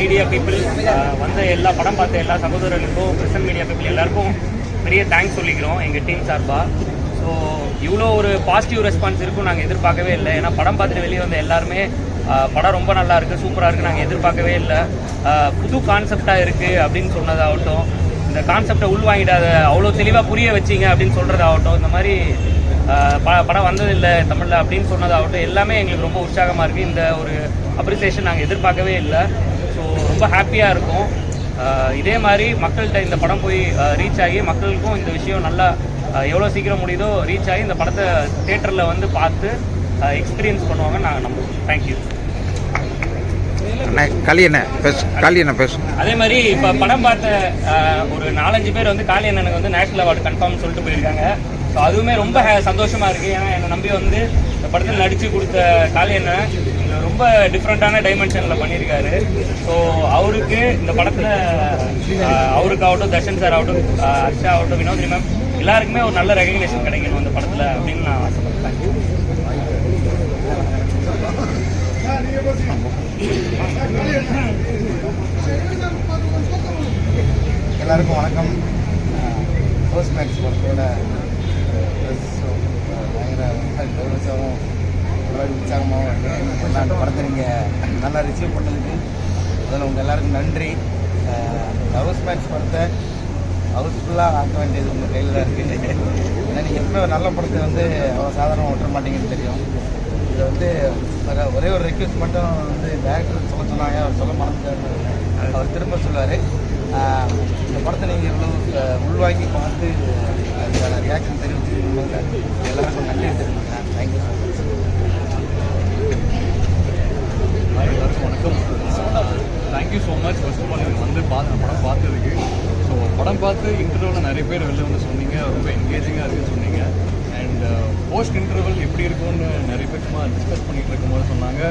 Media people வந்த எல்லா படம் பார்த்த எல்லா சகோதரர்களுக்கும் கிறிஸ்டன் மீடியா பீப்புள் எல்லாருக்கும் பெரிய தேங்க்ஸ் சொல்லிக்கிறோம் எங்கள் டீம் சார்பாக ஸோ இவ்வளோ ஒரு பாசிட்டிவ் ரெஸ்பான்ஸ் இருக்கும் நாங்கள் எதிர்பார்க்கவே இல்லை. ஏன்னா படம் பார்த்துட்டு வெளியே வந்த எல்லாருமே படம் ரொம்ப நல்லா இருக்குது சூப்பராக இருக்குது நாங்கள் எதிர்பார்க்கவே இல்லை. புது கான்செப்டாக இருக்குது அப்படின்னு சொன்னதாகட்டும் இந்த கான்செப்டை உள்வாங்கிடாத அவ்வளோ தெளிவாக புரிய வச்சிங்க அப்படின்னு சொல்கிறதாகட்டும் இந்த மாதிரி ப படம் வந்ததில்லை தமிழில் அப்படின்னு சொன்னதாகட்டும் எல்லாமே எங்களுக்கு ரொம்ப உற்சாகமாக இருக்குது இந்த ஒரு அப்ரிசியேஷன் நாங்கள் எதிர்பார்க்கவே இல்லை. ரொம்ப ஹாப்பியாக இருக்கும். இதே மாதிரி மக்கள்கிட்ட இந்த படம் போய் ரீச் ஆகி மக்களுக்கும் இந்த விஷயம் நல்லா எவ்வளோ சீக்கிரம் முடியுதோ ரீச் ஆகி இந்த படத்தை தேட்டரில் வந்து பார்த்து எக்ஸ்பீரியன்ஸ் பண்ணுவாங்கன்னு நாங்கள் நம்புவோம் தேங்க்யூ களி என்ன பேசு களி என்ன பேசு. அதே மாதிரி இப்போ படம் பார்த்த ஒரு நாலஞ்சு பேர் வந்து காளி அண்ணனுக்கு வந்து நேஷனல் அவார்டு கன்ஃபார்ம் சொல்லிட்டு போயிருக்காங்க. ஸோ அதுவுமே ரொம்ப ஹே- சந்தோஷமா இருக்கு. ஏன்னா என்னை நம்பி வந்து இந்த படத்தில் நடிச்சு கொடுத்த காளி அண்ணன் ரொம்ப டிஃப்ரெண்ட்டான டைமென்ஷனில் பண்ணியிருக்காரு ஸோ அவருக்கு இந்த படத்தில் அவருக்கு ஆகட்டும் தர்ஷன் சார் ஆகட்டும் ஆஹ், ஹர்ஷா ஆகட்டும் வினோதினி மேம் எல்லாருக்குமே ஒரு நல்ல ரெகக்னேஷன் கிடைக்கணும் இந்த படத்தில் அப்படின்னு நான் ஆசைப்படுறேன். எல்லாருக்கும் வணக்கம். ஃபர்ஸ்ட் மேக்ஸ் படத்தோட பயங்கர கௌரவசாகவும் ஒரு உற்சாகமாகவும் இருக்குது அந்த படத்தை நீங்கள் நல்லா ரிசீவ் பண்ணதுக்கு அதில் உங்கள் எல்லாருக்கும் நன்றி. ஹவுஸ் மேட்ச் படத்தை ஹவுஸ்ஃபுல்லாக ஆக்க வேண்டியது உங்கள் கையில் தான் இருக்குது ஏன்னா நீங்கள் எப்போ நல்ல படத்தை வந்து அவ்வளோ சாதாரணமாக விட்டுற மாட்டீங்கன்னு தெரியும். இதை வந்து ஒரே ஒரு ரெக்வஸ்ட் மட்டும் வந்து டேரக்டர் சொல்ல சொன்னாங்க. அவர் சொல்ல மறந்துட்டாரு. அவர் திரும்ப சொல்லுவார். இந்த படத்தை நீங்கள் இவ்வளோ உள்வாங்கி பார்த்து அதுக்கான ரியாக்ஷன் தெரிவித்து எல்லாருக்கும் நன்றி தெரிவிக்கிறேன். தேங்க்யூ ஸோ மச் ஹாய் எல்லாருக்கும் வணக்கம். Thank you so much first of all எனக்கு வந்து பார்த்து படம் பார்த்ததுக்கு. ஸோ படம் பார்த்து இன்டர்வியூவில் நிறைய பேர் வெளில வந்து சொன்னீங்க. ரொம்ப என்கேஜிங்காக இருக்குன்னு சொன்னீங்க. அண்ட் போஸ்ட் இன்டர்வல் எப்படி இருக்கும்னு நிறைய பேர் சும்மா டிஸ்கஸ் பண்ணிகிட்டு இருக்கும்போது சொன்னாங்க.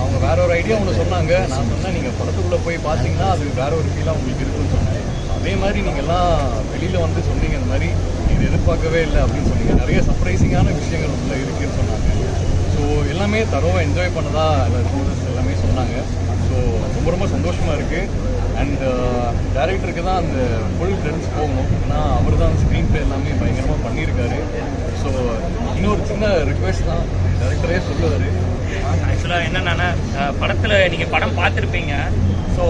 அவங்க வேற ஒரு ஐடியா ஒன்று சொன்னாங்க. நான் சொன்னேன் நீங்கள் படத்துக்குள்ளே போய் பார்த்தீங்கன்னா அது வேற ஒரு ஃபீலாக உங்களுக்கு இருக்குன்னு சொன்னேன். அதே மாதிரி நீங்கள்லாம் வெளியில் வந்து சொன்னீங்க இந்த மாதிரி இது எதிர்பார்க்கவே இல்லை அப்படின்னு சொன்னீங்க. நிறைய சர்ப்ரைசிங்கான விஷயங்கள் உள்ள இருக்குன்னு சொன்னாங்க. எல்லாமே தரோவாக என்ஜாய் பண்ணதா ரிசர்வர்ஸ் எல்லாமே சொன்னாங்க. ஸோ ரொம்ப ரொம்ப சந்தோஷமாக இருக்குது அண்ட் டேரக்டருக்கு uh, தான் அந்த ஃபுல் கிரெடிட்ஸ் போகணும். ஏன்னா அவர் தான் ஸ்க்ரீன் ப்ளே எல்லாமே பயங்கரமாக பண்ணியிருக்காரு. ஸோ இன்னொரு சின்ன ரிக்வெஸ்ட் தான் டேரக்டரே சொல்லுவார். ஆக்சுவலாக என்னென்னா படத்தில் நீங்கள் படம் பார்த்துருப்பீங்க. ஸோ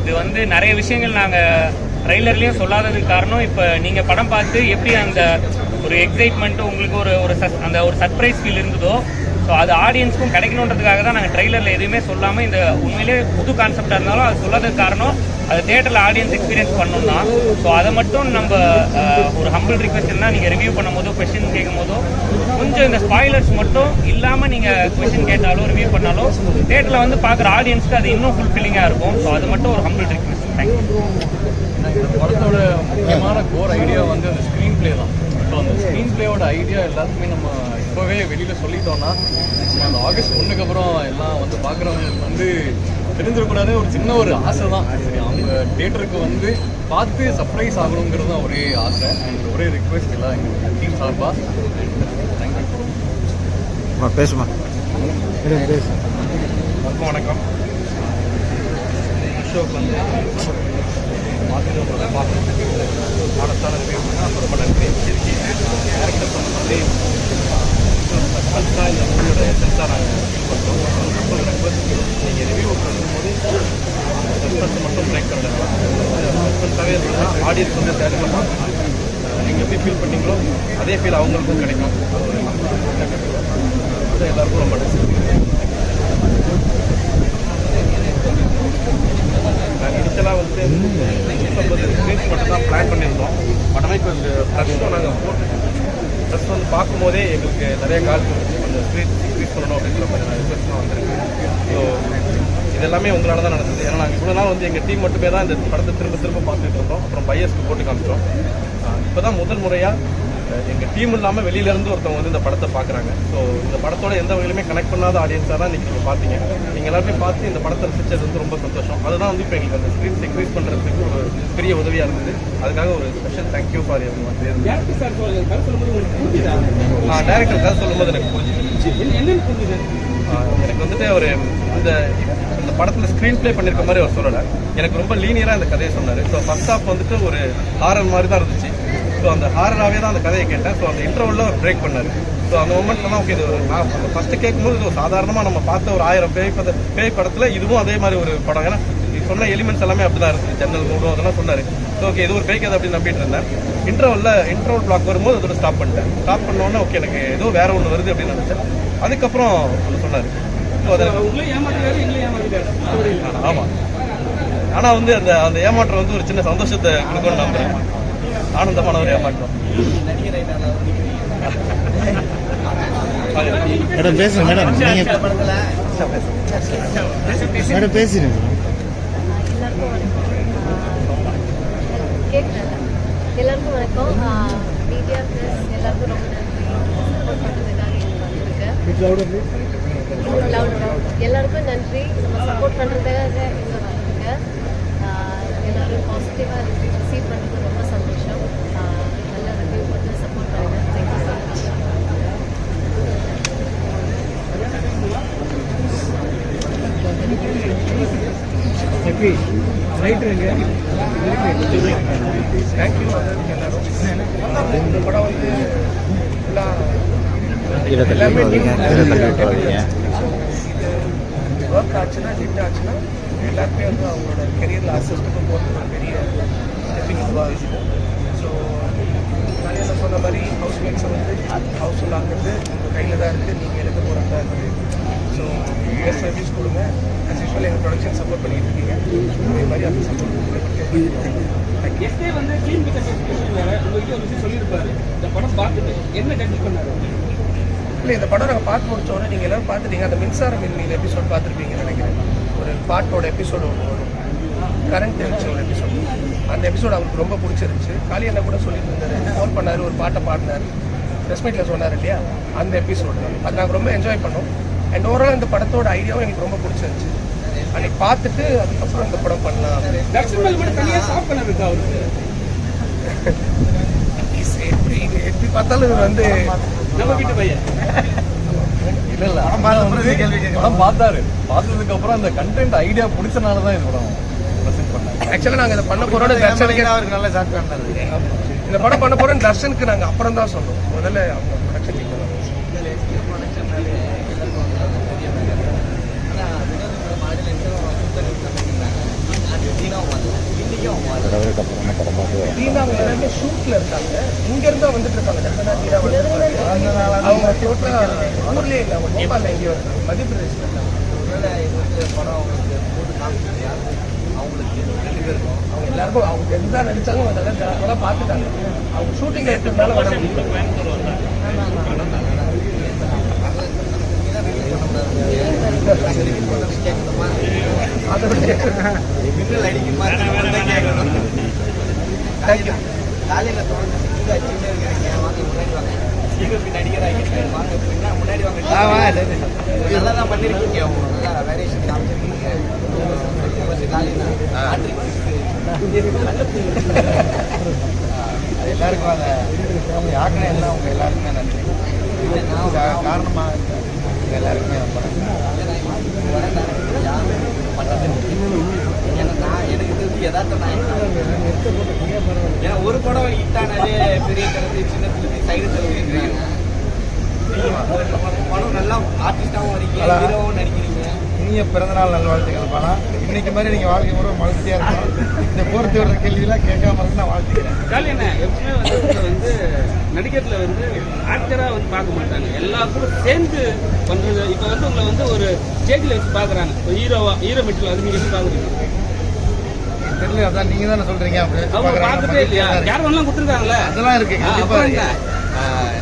இது வந்து நிறைய விஷயங்கள் நாங்கள் ட்ரெய்லர்லேயும் சொல்லாததுக்கு காரணம் இப்போ நீங்கள் படம் பார்த்து எப்படி அந்த ஒரு எக்ஸைட்மெண்ட்டு உங்களுக்கு ஒரு ஒரு சஸ் அந்த ஒரு சர்ப்ரைஸ் ஃபீல் இருந்ததோ ஸோ அது ஆடியன்ஸ்க்கும் கிடைக்கணுன்றதுக்காக தான் நாங்கள் ட்ரெய்லரில் எதுவுமே சொல்லாமல் இந்த உண்மையிலே புது கான்செப்டாக இருந்தாலும் அது சொல்லாததுக்கு காரணம் அது தேட்டரில் ஆடியன்ஸ் எக்ஸ்பீரியன்ஸ் பண்ணணும் தான் ஸோ அதை மட்டும் நம்ம ஒரு ஹம்பிள் ரிக்வெஸ்ட் இருந்தால் நீங்கள் ரிவ்யூ பண்ணும்போதோ கொஷின் கேட்கும் போதோ கொஞ்சம் இந்த ஸ்பாய்லர்ஸ் மட்டும் இல்லாமல் நீங்கள் கொஷின் கேட்டாலோ ரிவ்யூ பண்ணாலோ தேட்டரில் வந்து பார்க்குற ஆடியன்ஸ்க்கு அது இன்னும் ஃபுல்ஃபில்லிங்காக இருக்கும். ஸோ அது மட்டும் ஒரு ஹம்பிள் ரிக்வெஸ்ட் தேங்க்யூ இந்த படத்தோட முக்கியமான கோர் ஐடியா வந்து அந்த ஸ்க்ரீன் ப்ளே தான். ஸோ அந்த ஸ்க்ரீன் ப்ளேயோட ஐடியா எல்லாத்துக்குமே நம்ம இப்போவே வெளியில் சொல்லிட்டோம்னா நம்ம அந்த ஆகஸ்ட் ஒன்றுக்கு அப்புறம் எல்லாம் வந்து பார்க்குறவங்களுக்கு வந்து தெரிஞ்சிடக்கூடாது ஒரு சின்ன ஒரு ஆசை தான் சரி அவங்க தேட்டருக்கு வந்து பார்த்து சர்ப்ரைஸ் ஆகணுங்கிறது தான் ஒரே ஆசை. அண்ட் ஒரே ரிக்வெஸ்ட் எல்லாம் எங்கள் டீம் சார்பாக தேங்க்யூ பேசுமா வணக்கம். ஷோக்கு வந்து பார்த்துட்டு பார்த்துட்டு ரொம்ப நன்றி டேரக்டர் சொன்ன மாதிரி 很大，然后越来越大，再来，滚。இது எல்லாமே உங்களால தான் நடந்தது. ஏன்னா நாங்கள் இவ்வளோ நாள் வந்து எங்கள் டீம் மட்டுமே தான் இந்த படத்தை திரும்ப திரும்ப பார்த்துட்டு இருந்தோம். அப்புறம் பையஸ்க்கு போட்டு காமிச்சோம். இப்போ தான் முதல் முறையாக எங்கள் டீம் இல்லாமல் வெளியிலேருந்து ஒருத்தவங்க வந்து இந்த படத்தை பார்க்குறாங்க. ஸோ இந்த படத்தோட எந்த வகையிலுமே கனெக்ட் பண்ணாத ஆடியன்ஸாக தான் இன்றைக்கி நீங்கள் பார்த்தீங்க. நீங்கள் எல்லாருமே பார்த்து இந்த படத்தை ரசிச்சது வந்து ரொம்ப சந்தோஷம். அதுதான் வந்து இப்போ எங்களுக்கு அந்த ஸ்க்ரீன்ஸ் இன்க்ரீஸ் பண்ணுறதுக்கு ஒரு பெரிய உதவியாக இருந்தது. அதுக்காக ஒரு ஸ்பெஷல் தேங்க்யூ ஃபார் நான் டேரக்டர் கதை சொல்லும்போது எனக்கு புரிஞ்சுது. வந்துட்டு ஒரு அந்த அந்த படத்தில் ஸ்க்ரீன் ப்ளே பண்ணியிருக்க மாதிரி அவர் சொல்லலை. எனக்கு ரொம்ப லீனியராக அந்த கதையை சொன்னார். ஸோ ஃபர்ஸ்ட் ஹாஃப் வந்துட்டு ஒரு ஹாரர் மாதிரி தான் இருந்துச்சு. ஸோ அந்த ஹாரராகவே தான் அந்த கதையை கேட்டேன். ஸோ அந்த இன்டர்வலில் அவர் பிரேக் பண்ணார். ஸோ அந்த மூமெண்ட்ல தான் ஓகே இது ஒரு நான் ஃபஸ்ட்டு கேட்கும்போது இது சாதாரணமாக நம்ம பார்த்த ஒரு ஆயிரம் பேய் பத பேய் படத்தில் இதுவும் அதே மாதிரி ஒரு படம். ஏன்னா சொன்ன எலிமெண்ட்ஸ் எல்லாமே அப்படி தான் இருந்துச்சு ஜன்னல் மூடும் அதெல்லாம் சொன்னார். ஸோ ஓகே இது ஒரு பேய் கதை அப்படின்னு நம்பிட்டு இருந்தேன். இன்டர்வலில் இன்டர்வல் பிளாக் வரும்போது அதோட ஸ்டாப் பண்ணிட்டேன். ஸ்டாப் பண்ணோன்னே ஓகே எனக்கு ஏதோ வேற ஒன்று வருது அப்படின்னு நினச்சேன். அதுக்கப்புறம் ஒன்று சொன்னார். ஆமாம் ஆனால் வந்து அந்த அந்த ஏமாற்றம் வந்து ஒரு சின்ன சந்தோஷத்தை கொடுக்கணும்னு நம்புறேன். ஆனந்தமான ஒரு ஏமாற்றம் மேடம் பேசுங்க மேடம். நீங்க மேடம் பேசுங்க. கேட்குறேன் எல்லாருக்கும் வணக்கம். மீடியா ப்ளஸ் எல்லாருக்கும் ரொம்ப நன்றி. சப்போர்ட் பண்ணுறதுக்காக இங்கே வந்திருக்கேன் ஆ. எல்லாருக்கும் நன்றி. நம்ம சப்போர்ட் பண்ணுறதுக்காக இங்கே வந்திருக்கேன் ஆஹ் எல்லாரும் பாசிட்டிவாக ரிசீவ் பண்ணுறது ரொம்ப சந்தோஷம். நல்ல ரிவ்யூ பண்ணி சப்போர்ட் பண்ணுங்க தேங்க்யூ ஸோ மச் கீழே தள்ளி விட்டுறாதீங்க கீழே தள்ளி விட்டுறாதீங்க ஒர்க் ஆச்சுன்னா ஹிட் ஆச்சுன்னா எல்லாருமே வந்து அவங்களோட கெரியரில் அசிஸ்ட்டுக்கு போகிறது ஒரு பெரிய ஸ்டெப்பிங் இதுவாக இருக்கும். ஸோ நிறைய நான் சொன்ன மாதிரி ஹவுஸ் மேட்ஸை வந்து ஹவுஸ் வாங்குறது உங்கள் கையில் தான் இருக்குது நீங்கள் எடுக்க போகிறது தான் இருக்குது ஸோ பெஸ்ட் சர்வீஸ் கொடுங்க அஸ் யூஸ்வல் எங்கள் ப்ரொடக்ஷன் சப்போர்ட் பண்ணிட்டு இருக்கீங்க. அதே மாதிரி அந்த சப்போர்ட் எஸ்டே வந்து கிளீன் பிக்சர் வேறு. வேற ஒரு விஷயம் சொல்லியிருப்பாரு. இந்த படம் பார்த்துட்டு என்ன டெக்னிக் பண்ணாரு? இல்லை இந்த படம் நாங்கள் பார்த்து முடிச்சோடனே நீங்கள் எல்லோரும் பார்த்துட்டீங்க. அந்த மின்சார மின்மீன் எபிசோட் பார்த்துருப்பீங்கன்னு நினைக்கிறேன். ஒரு பாட்டோட எபிசோடு ஒன்று வரும். கரண்ட் இருந்துச்சு ஒரு எபிசோட் அந்த எபிசோட் அவருக்கு ரொம்ப பிடிச்சிருந்துச்சு. காளி என்ன கூட சொல்லிட்டு இருந்தாரு. ஃபோன் பண்ணார் ஒரு பாட்டை பாடினார். ப்ரெஸ் மீட்டில் சொன்னார் இல்லையா? அந்த எபிசோடு அது நாங்கள் ரொம்ப என்ஜாய் பண்ணோம். அண்ட் ஓவரால் இந்த படத்தோட ஐடியாவும் எனக்கு ரொம்ப பிடிச்சிருந்துச்சு. அன்னைக்கு பார்த்துட்டு அதுக்கப்புறம் இந்த படம் பண்ணலாம். எப்படி எப்படி பார்த்தாலும் இவர் வந்து நம்ம வீட்டு பையன் இல்ல இல்ல படம் பார்த்தாரு பார்த்ததுக்கு அப்புறம் அந்த கண்டென்ட் ஐடியா பிடிச்சனால தான் இது படம் ப்ரெசென்ட் பண்ணாங்க ஆக்சுவலாக நாங்கள் இதை பண்ண போகிறோம் தர்ஷனுக்கு அவருக்கு நல்லா ஷார்ட் பண்ணாரு இந்த படம் பண்ண போறோம் தர்ஷனுக்கு நாங்க அப்புறம் தான் சொன்னோம். முதல்ல அவங்க ப்ரொடக்ஷன் டீம் தடவைக்கு அப்புறமா படம் பார்த்து தீனா அவங்க எல்லாருமே ஷூட்ல இருக்காங்க. இங்க இருந்தா வந்துட்டு இருக்காங்க. வந்து அவங்க டோட்டலா ஊர்லயே இல்லை. அவங்க நேபாளில் எங்கேயோ இருக்காங்க. மத்திய இருக்காங்க அவங்க எல்லாருக்கும் அவங்க எந்த நடிச்சாலும் அதெல்லாம் அதெல்லாம் பார்த்துட்டாங்க. அவங்க ஷூட்டிங்ல இருக்கிறதுனால வர முடியல. அதை விட தேங்க்யூ எல்லாருக்கும் அதை அவங்க யாருக்குமே எல்லாம் உங்க எல்லாருக்குமே நன்றி கா- காரணமா உங்க எல்லாருக்குமே ரொம்ப நன்றி. ஏன்னா ஒரு படம் ஹிட் ஆனாலே பெரிய கருத்து சின்ன கருத்து சைடு கருத்து படம் நல்லா ஆர்டிஸ்டாகவும் வரீங்க ஹீரோவும் நடிக்கிறீங்க இனிய பிறந்தநாள் நல்வாழ்த்துக்கள். பாலா இன்னைக்கு மாதிரி நீங்க வாழ்க்கை முறை மகிழ்ச்சியா இருக்கும் இந்த போர்த்து வர்ற கேள்வியெல்லாம் கேட்காம இருந்து நான் வாழ்த்துக்கிறேன். காலி என்ன எப்பவுமே வந்து வந்து நடிகர்ல வந்து ஆக்டரா வந்து பார்க்க மாட்டாங்க. எல்லா கூட சேர்ந்து பண்றது. இப்போ வந்து உங்களை வந்து ஒரு ஸ்டேஜ்ல வச்சு பாக்குறாங்க ஹீரோவா ஹீரோ மெட்டில் அது நீங்க எப்படி பாக்குறீங்க தெரியல அதான் நீங்க தானே சொல்றீங்க. அப்படி வச்சு அவங்க பார்க்கறாங்க, பார்த்துட்டே இல்லையா. யார் வேணாலும் கொடுத்துருக்காங்களே? அதெல்லாம் இருக்கு. ஆ, கண்டிப்பா அப்புறம் இருக்கு.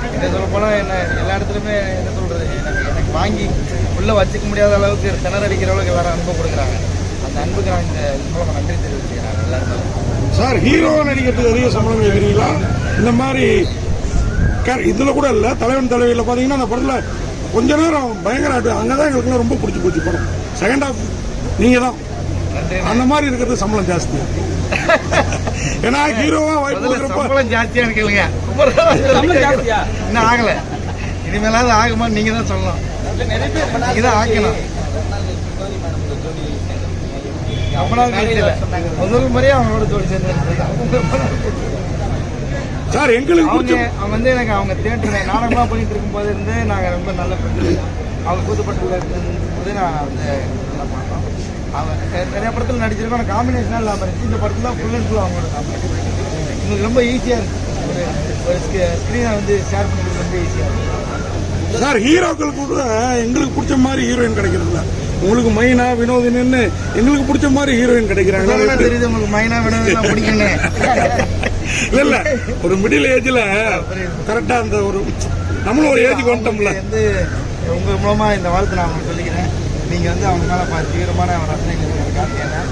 என்ன? சொல்ல போனா என்ன எல்லா இடத்துலயுமே என்ன சொல்றது வாங்கி உள்ள வச்சுக்க முடியாத அளவுக்கு திணற அடிக்கிற அளவுக்கு எல்லாரும் அன்பு கொடுக்குறாங்க. அந்த அன்புக்கு நான் இந்த இது மூலமா நன்றி தெரிவிச்சுக்கிறேன். எல்லாருமே சார் ஹீரோ நடிக்கிறதுக்கு அதிக சம்பளம் கேட்குறீங்களா இந்த மாதிரி இதுல கூட இல்ல தலைவன் தலைவியில் பார்த்தீங்கன்னா அந்த படத்துல கொஞ்ச நேரம் பயங்கர ஆட்டு அங்கே தான் எங்களுக்குலாம் ரொம்ப பிடிச்சி போச்சு படம். செகண்ட் ஹாஃப் நீங்க தான் அந்த மாதிரி இருக்கிறது சம்பளம் ஜாஸ்தி. ஏன்னா ஹீரோவா வாய்ப்பு சம்பளம் ஜாஸ்தியா ஜாஸ்தியா? இன்னும் ஆகல. இனிமேலாவது ஆகுமா நீங்க தான் சொல்லலாம் தான் ஆக்கணும் முதல் முறையே அவங்களோட ஜோடி சேர்ந்து சார் எங்களுக்கு அவங்க வந்து எனக்கு அவங்க தேட்டர் நாடகமாக பண்ணிட்டு இருக்கும்போது இருந்து நாங்கள் ரொம்ப நல்ல அவங்க கூத்துப்பட்டில் இருக்கும்போது நான் வந்து நல்லா பார்த்தோம். அவங்க நிறைய படத்தில் நடிச்சிருக்கோம். ஆனால் காம்பினேஷனாக இல்லாமல் இருந்துச்சு. இந்த படத்தில் தான் ஃபுல் அண்ட் ஃபுல் அவங்களோட காம்பினேஷன் எங்களுக்கு ரொம்ப ஈஸியாக இருக்கு. ஒரு ஒரு ஸ்க்ரீனை வந்து ஷேர் பண்ணுறது ரொம்ப ஈஸியாக இருக்கு. சார் ஹீரோக்கள் கூட எங்களுக்கு பிடிச்ச மாதிரி ஹீரோயின் கிடைக்கிறது இல்ல. உங்களுக்கு மைனா வினோதினு எங்களுக்கு பிடிச்ச மாதிரி ஹீரோயின் கிடைக்கிறாங்க. தெரியுது? உங்களுக்கு மைனா விட பிடிக்குன்னு இல்ல இல்ல. ஒரு மிடில் ஏஜ்ல கரெக்டா அந்த ஒரு நம்மளும் ஒரு ஏஜுக்கு வந்துட்டோம்ல வந்து உங்க மூலமா இந்த வாழ்த்து நான் உங்களுக்கு சொல்லிக்கிறேன். நீங்க வந்து அவங்க மேல பா- தீவிரமான ரசனைகள் காட்டியேன்னா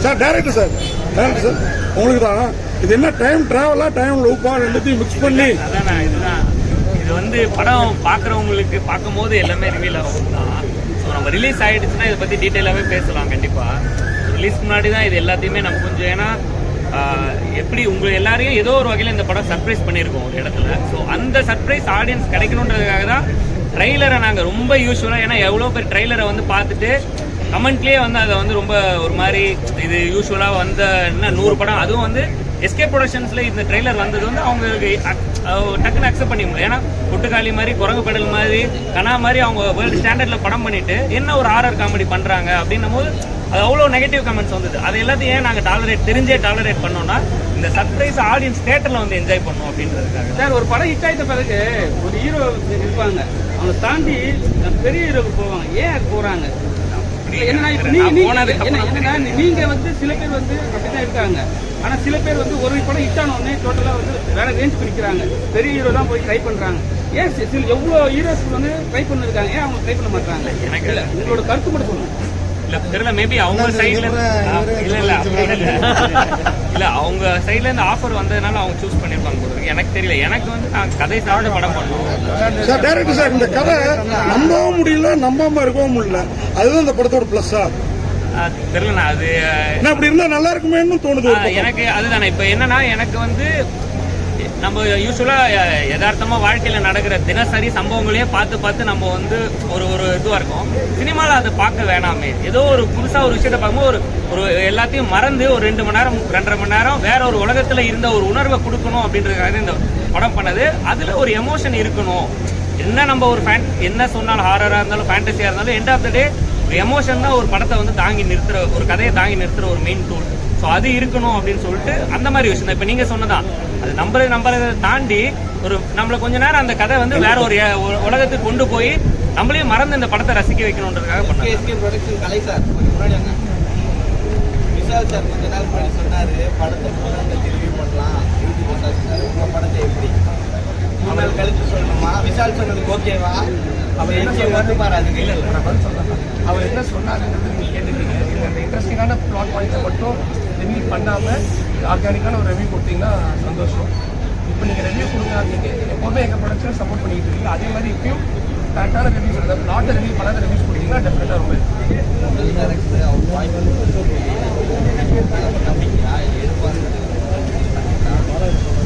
sir director sir. Director sir. உங்களுக்கு தான். இது என்ன டைம் டிராவலா டைம் லூப்பா ரெண்டுத்தையும் மிக்ஸ் பண்ணி அதான் இதுதான். இது வந்து படம் பார்க்குறவங்களுக்கு பார்க்கும்போது எல்லாமே ரிவீல் ஆகும் தான் ஸோ நம்ம ரிலீஸ் ஆயிடுச்சுன்னா இதை பற்றி டீட்டெயிலாகவே பேசலாம் கண்டிப்பாக ரிலீஸ் முன்னாடி தான் இது எல்லாத்தையுமே நம்ம கொஞ்சம் ஏன்னா எப்படி உங்கள் எல்லாரையும் ஏதோ ஒரு வகையில் இந்த படம் சர்ப்ரைஸ் பண்ணியிருக்கோம் ஒரு இடத்துல. ஸோ அந்த சர்ப்ரைஸ் ஆடியன்ஸ் கிடைக்கணுன்றதுக்காக தான் ட்ரெய்லரை நாங்கள் ரொம்ப யூஸ்ஃபுல்லாக ஏன்னா எவ்வளோ பேர் ட்ரெய்லரை வந்து பார்த்துட்டு கமெண்ட்லேயே வந்து அதை வந்து ரொம்ப ஒரு மாதிரி இது யூஸ்வலாக வந்த என்ன நூறு படம். அதுவும் வந்து எஸ்கே ப்ரொடக்ஷன்ஸில் இந்த ட்ரெய்லர் வந்தது வந்து அவங்களுக்கு டக்குன்னு அக்செப்ட் பண்ணி முடியும் ஏன்னா கொட்டுக்காளி மாதிரி குரங்கு பெடல் மாதிரி கனா மாதிரி அவங்க வேர்ல்டு ஸ்டாண்டர்டில் படம் பண்ணிட்டு என்ன ஒரு ஆர்ஆர் காமெடி பண்ணுறாங்க அப்படின்னும் போது அது அவ்வளோ நெகட்டிவ் கமெண்ட்ஸ் வந்தது. அது எல்லாத்தையும் ஏன் நாங்கள் டாலரேட் தெரிஞ்சே டாலரேட் பண்ணோம்னா இந்த சர்ப்ரைஸ் ஆடியன்ஸ் தேட்டரில் வந்து என்ஜாய் பண்ணும் அப்படின்றதுக்காக சார் ஒரு படம் ஹிட் ஆயிட்ட பிறகு ஒரு ஹீரோ இருப்பாங்க. அவங்க தாண்டி பெரிய ஹீரோக்கு போவாங்க. ஏன் போகிறாங்க என்னன்னா நீங்க வந்து சில பேர் வந்து அப்படிதான் இருக்காங்க. ஆனா சில பேர் வந்து ஒரு படம் ஹிட் ஆன உடனே டோட்டலா வந்து வேற ரேஞ்ச் பிடிக்கிறாங்க. பெரிய ஹீரோ தான் போய் ட்ரை பண்றாங்க. ஏன் சில எவ்வளவு ஹீரோஸ் வந்து ட்ரை பண்ணிருக்காங்க? ஏன் அவங்க ட்ரை பண்ண மாட்டாங்க எனக்கு இல்ல உங்களோட கருத்து மட்டும் சொல்லுங்க. இல்ல தெரியல மேபி அவங்க சைடுல இல்ல இல்ல இல்ல அவங்க சைடுல இருந்து ஆஃபர் வந்ததுனால அவங்க சூஸ் பண்ணிருப்பாங்க போல இருக்கு. எனக்கு தெரியல. எனக்கு வந்து நான் கதை சார்ந்த படம் பண்ணுவோம் சார் டைரக்டர் சார் இந்த கதை நம்பவும் முடியல நம்பாம இருக்கவும் முடியல. அதுதான் இந்த படத்தோட பிளஸ்ஸா தெரியல நான் அது என்ன அப்படி இருந்தா நல்லா இருக்குமேன்னு தோணுது. எனக்கு அதுதானே. இப்போ என்னன்னா எனக்கு வந்து நம்ம யூஸ்வலா யதார்த்தமா வாழ்க்கையில நடக்கிற தினசரி சம்பவங்களையே பார்த்து பார்த்து நம்ம வந்து ஒரு ஒரு இதுவா இருக்கும். சினிமால அதை பார்க்க வேணாமே. ஏதோ ஒரு புதுசா ஒரு விஷயத்த பார்க்கும்போது ஒரு ஒரு எல்லாத்தையும் மறந்து ஒரு ரெண்டு மணி நேரம் ரெண்டரை மணி நேரம் வேற ஒரு உலகத்துல இருந்த ஒரு உணர்வை கொடுக்கணும் அப்படின்றதுக்காக இந்த படம் பண்ணது. அதுல ஒரு எமோஷன் இருக்கணும். என்ன நம்ம ஒரு ஃபேன் என்ன சொன்னாலும் ஹாரராக இருந்தாலும் ஃபேண்டசியாக இருந்தாலும் எண்ட் ஆஃப் த டே ஒரு எமோஷன் தான் ஒரு படத்தை வந்து தாங்கி நிறுத்துற ஒரு கதையை தாங்கி நிறுத்துற ஒரு மெயின் டூல் ஸோ அது இருக்கணும் அப்படின்னு சொல்லிட்டு அந்த மாதிரி விஷயம் தான். இப்போ நீங்கள் சொன்னதான் அது நம்புறது நம்புறதை தாண்டி ஒரு நம்மள கொஞ்ச நேரம் அந்த கதை வந்து வேற ஒரு உலகத்துக்கு கொண்டு போய் நம்மளையும் மறந்து இந்த படத்தை ரசிக்க வைக்கணுன்றதுக்காக பண்ணாங்க. கலை சார் முன்னாடி விஷால் சார் கொஞ்ச நாள் முன்னாடி சொன்னாரு படத்தை முதல்ல ரிவ்யூ பண்ணலாம். யூடியூப் பிரசாத் சார் உங்க படத்தை எப்படி? மூணு நாள் கழிச்சு சொல்லணுமா? விஷால் சொன்னதுக்கு ஓகேவா அவர் எங்கே வந்து பாராதுங்க இல்லை இல்லை நான் பதில் சொல்றேன் அவர் என்ன சொன்னாருன்றது நீங்கள் கேட்டுக்கிறீங்க அந்த இன்ட்ரெஸ்டிங்கான ப்ளாட் பாயிண்ட்ஸை மட்டும் ரிவ்யூ பண்ணாமல் ஆர்கானிக்கான ஒரு ரிவ்யூ கொடுத்தீங்கன்னா சந்தோஷம். இப்போ நீங்கள் ரிவ்யூ கொடுங்க நீங்கள் எப்போவுமே எங்கள் ப்ரொடக்ஷனை சப்போர்ட் பண்ணிட்டு இருக்கீங்க. அதே மாதிரி இப்பயும் கரெக்டான ரிவ்யூஸ் அந்த நாட் ரிவ்யூ பண்ணாத ரிவ்யூஸ் கொடுத்தீங்கன்னா டெஃபினட்டாக ரொம்ப வாய்ப்பு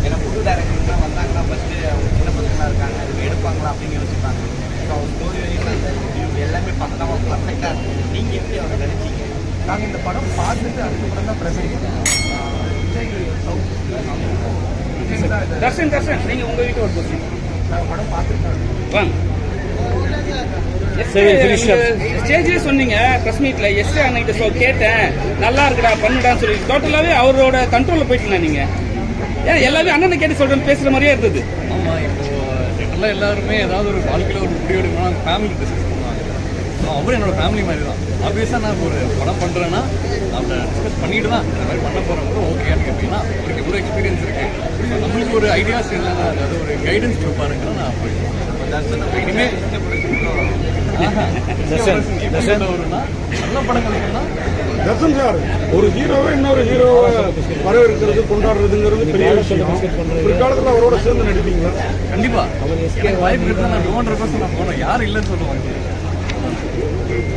ஏன்னா புது டேரக்டர்லாம் வந்தாங்கன்னா ஃபஸ்ட்டு அவங்க சின்ன பசங்களாக இருக்காங்க. இவங்க எடுப்பாங்களா அப்படின்னு யோசிப்பாங்க. இப்போ அவங்க ஸ்டோரி வரைக்கும் எல்லாமே பக்கமாக பர்ஃபெக்டாக இருக்கு நீங்கள் எப்படி அவங்க நினைச்சீங்க? நாங்கள் இந்த படம் பார்த்துட்டு அதுக்கப்புறம் தான் விஜய் இதை. தர்ஷன் தர்ஷன் நீங்க உங்க வீட்டு ஒரு கொஸ்டின் நாங்கள் படம் பார்த்துட்டு வாங்க. ஸ்டேஜ்லேயே சொன்னீங்க ப்ரெஸ் மீட்ல எஸ் அன்னைக்கு சொ கேட்டேன். நல்லா இருக்குடா பண்ணுடான்னு சொல்லி. டோட்டலாகவே அவரோட கண்ட்ரோலில் போயிட்டீங்க நீங்க. ஏன் எல்லாமே அண்ணனை கேட்டு சொல்றேன்னு பேசுற மாதிரியே இருந்தது. ஆமா இப்போ எல்லாருமே ஏதாவது ஒரு வாழ்க்கையில் ஒரு முடிவு எடுக்கணும்னா ஃபேமிலி டிஸ்கஸ் பண்ணுவாங்க. ஸோ அவரும் என்னோட ஃபேமிலி மாதிரி தான். ஆப்வியஸாக நான் ஒரு படம் பண்ணுறேன்னா அவரை டிஸ்கஸ் பண்ணிட்டு தான் இந்த மாதிரி பண்ண போகிறவங்க ஓகேன்னு கேட்டீங்கன்னா அவருக்கு எவ்வளோ எக்ஸ்பீரியன்ஸ் இருக்கு. ஸோ நம்மளுக்கு ஒரு ஐடியாஸ் இல்லைன்னா அதாவது ஒரு கைடன்ஸ் கொடுப்பாருங்கன்னா நான் போயிடுவேன் இனிமேல் நல்ல படங்கள் இருக்குன்னா தர்ஷன் சார் ஒரு ஹீரோவை இன்னொரு ஹீரோவை வரவேற்கிறது கொண்டாடுறதுங்கிறது பெரிய விஷயம். பிற்காலத்தில் அவரோட சேர்ந்து நடிப்பீங்களா? கண்டிப்பா. எனக்கு வாய்ப்பு இருந்தால் நான் டூ ஹண்ட்ரட் பர்சன்ட் நான் போனேன் யாரும் இல்லைன்னு சொல்லுவாங்க.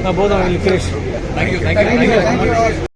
நான் போதும் உங்களுக்கு தேங்க்யூ தேங்க்யூ தேங்க்யூ